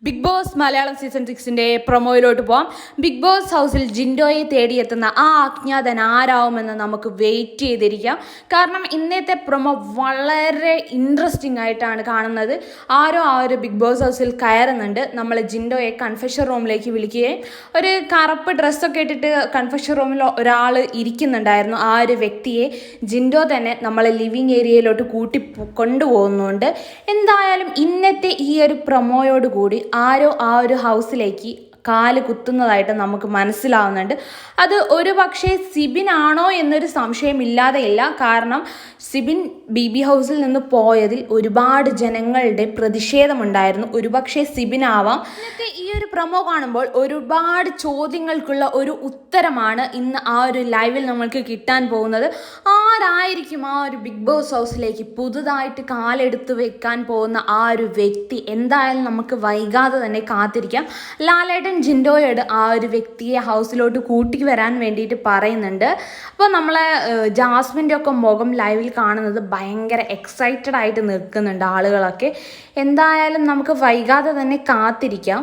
Big Boss Malayalam season സിക്സിന്റെ പ്രൊമോയിലോട്ട് പോവാം. ബിഗ് ബോസ് ഹൗസിൽ ജിൻഡോയെ തേടിയെത്തുന്ന ആ അജ്ഞാതൻ ആരാവുമെന്ന് നമുക്ക് വെയിറ്റ് ചെയ്തിരിക്കാം. കാരണം ഇന്നത്തെ പ്രൊമോ വളരെ ഇൻട്രസ്റ്റിംഗ് ആയിട്ടാണ് കാണുന്നത്. ആരോ ആ ഒരു ബിഗ് ബോസ് ഹൗസിൽ കയറുന്നുണ്ട്. നമ്മൾ ജിൻഡോയെ കൺഫെഷൻ റൂമിലേക്ക് വിളിക്കുകയും ഒരു കറുപ്പ് ഡ്രസ്സൊക്കെ ഇട്ടിട്ട് കൺഫെഷൻ റൂമിൽ ഒരാൾ ഇരിക്കുന്നുണ്ടായിരുന്നു. ആ ഒരു വ്യക്തിയെ ജിൻഡോ തന്നെ നമ്മളെ ലിവിങ് ഏരിയയിലോട്ട് കൂട്ടി കൊണ്ടുപോകുന്നുണ്ട്. എന്തായാലും ഇന്നത്തെ ഈ ഒരു പ്രൊമോയോട് കൂടി ആരോ ആ ഒരു ഹൗസിലേക്ക് കാൽ കുത്തുന്നതായിട്ട് നമുക്ക് മനസ്സിലാവുന്നുണ്ട്. അത് ഒരു പക്ഷേ സിബിനാണോ എന്നൊരു സംശയമില്ലാതെയില്ല കാരണം സിബിൻ ബി ബി ഹൗസിൽ നിന്ന് പോയതിൽ ഒരുപാട് ജനങ്ങളുടെ പ്രതിഷേധമുണ്ടായിരുന്നു. ഒരുപക്ഷെ സിബിനാവാം ഇന്നത്തെ ഈ ഒരു പ്രൊമോ കാണുമ്പോൾ ഒരുപാട് ചോദ്യങ്ങൾക്കുള്ള ഒരു ഉത്തരമാണ് ഇന്ന് ആ ഒരു ലൈവിൽ നമ്മൾക്ക് കിട്ടാൻ പോകുന്നത്. ആരായിരിക്കും ആ ഒരു ബിഗ് ബോസ് ഹൗസിലേക്ക് പുതുതായിട്ട് കാലെടുത്ത് വെക്കാൻ പോകുന്ന ആ ഒരു വ്യക്തി? എന്തായാലും നമുക്ക് വൈകാതെ തന്നെ കാത്തിരിക്കാം. ലാലേട്ടൻ ജിൻഡോയോട് ആ ഒരു വ്യക്തിയെ ഹൗസിലോട്ട് കൂട്ടി വരാൻ വേണ്ടിയിട്ട് പറയുന്നുണ്ട്. അപ്പോൾ നമ്മളെ ജാസ്മിന്റെ ഒക്കെ മുഖം ലൈവിൽ കാണുന്നത് ഭയങ്കര എക്സൈറ്റഡ് ആയിട്ട് നിൽക്കുന്നുണ്ട് ആളുകളൊക്കെ. എന്തായാലും നമുക്ക് വൈകാതെ തന്നെ കാത്തിരിക്കാം.